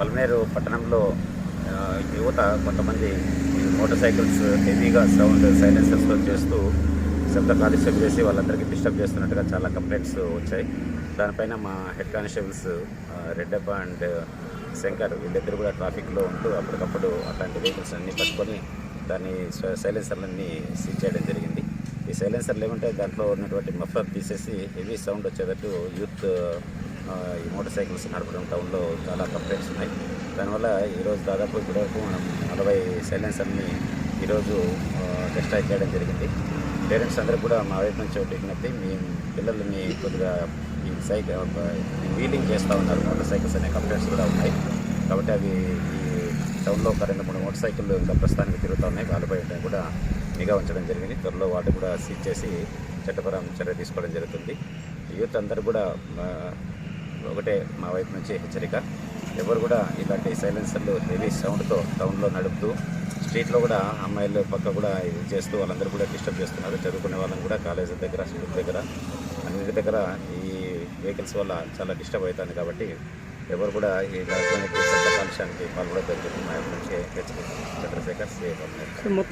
పల్మేరు పట్టణంలో యువత కొంతమంది మోటార్ సైకిల్స్ హెవీగా సౌండ్ సైలెన్సర్స్తో చేస్తూ శబ్ద కాలుష్యం చేసి వాళ్ళందరికీ డిస్టర్బ్ చేస్తున్నట్టుగా చాలా కంప్లైంట్స్ వచ్చాయి. దానిపైన మా head constables Reddappa and Shankar వీళ్ళిద్దరు కూడా ట్రాఫిక్లో ఉంటూ అప్పటికప్పుడు అట్లాంటి వెహికల్స్ అన్నీ పట్టుకొని దాన్ని సైలెన్సర్లన్నీ సీజ్ చేయడం జరిగింది. ఈ సైలెన్సర్లు ఏమంటే దాంట్లో ఉన్నటువంటి మఫ్లర్ తీసేసి హెవీ సౌండ్ వచ్చేటట్టు యూత్ ఈ మోటార్ సైకిల్స్ నడపడం టౌన్లో చాలా కంప్లైంట్స్ ఉన్నాయి. దానివల్ల ఈరోజు దాదాపు ఇప్పటివరకు మనం నలభై సైలెన్సర్ని ఈరోజు డిస్ట్రాయ్ చేయడం జరిగింది. పేరెంట్స్ అందరూ కూడా మా వైపు నుంచి ఒకటి విజ్ఞప్తి మీ పిల్లల్ని కొద్దిగా ఈ సైకిల్ వీలింగ్ చేస్తూ ఉన్నారు. మోటార్ సైకిల్స్ అనే కంప్లైంట్స్ కూడా ఉన్నాయి. కాబట్టి అవి ఈ టౌన్లో ఒక రెండు మూడు మోటార్ సైకిళ్ళు ఇంకా ప్రస్తుతానికి తిరుగుతూ ఉన్నాయి. వాళ్ళపై కూడా నిఘా ఉంచడం జరిగింది. త్వరలో వాటి కూడా సీజ్ చేసి చట్టపరం చర్య తీసుకోవడం జరుగుతుంది. యూత్ అందరూ కూడా ఒకటే మా వైపు నుంచి హెచ్చరిక. ఎవరు కూడా ఇలాంటి సైలెన్సర్లు హెవీ సౌండ్తో టౌన్లో నడుపుతూ స్ట్రీట్లో కూడా అమ్మాయిలు పక్క కూడా ఇది చేస్తూ వాళ్ళందరూ కూడా డిస్టర్బ్ చేస్తున్నారు. చదువుకునే వాళ్ళని కూడా కాలేజీ దగ్గర స్కూల్ దగ్గర అన్నింటి దగ్గర ఈ వెహికల్స్ వల్ల చాలా డిస్టర్బ్ అవుతుంది కాబట్టి ఎవరు కూడా ఈ ఎలక్ట్రానిక్ శబ్ద కాలుష్యానికి పాల్గొనదని చెప్పి మా నుంచి హెచ్చరిక. చంద్రశేఖర్ సిఏ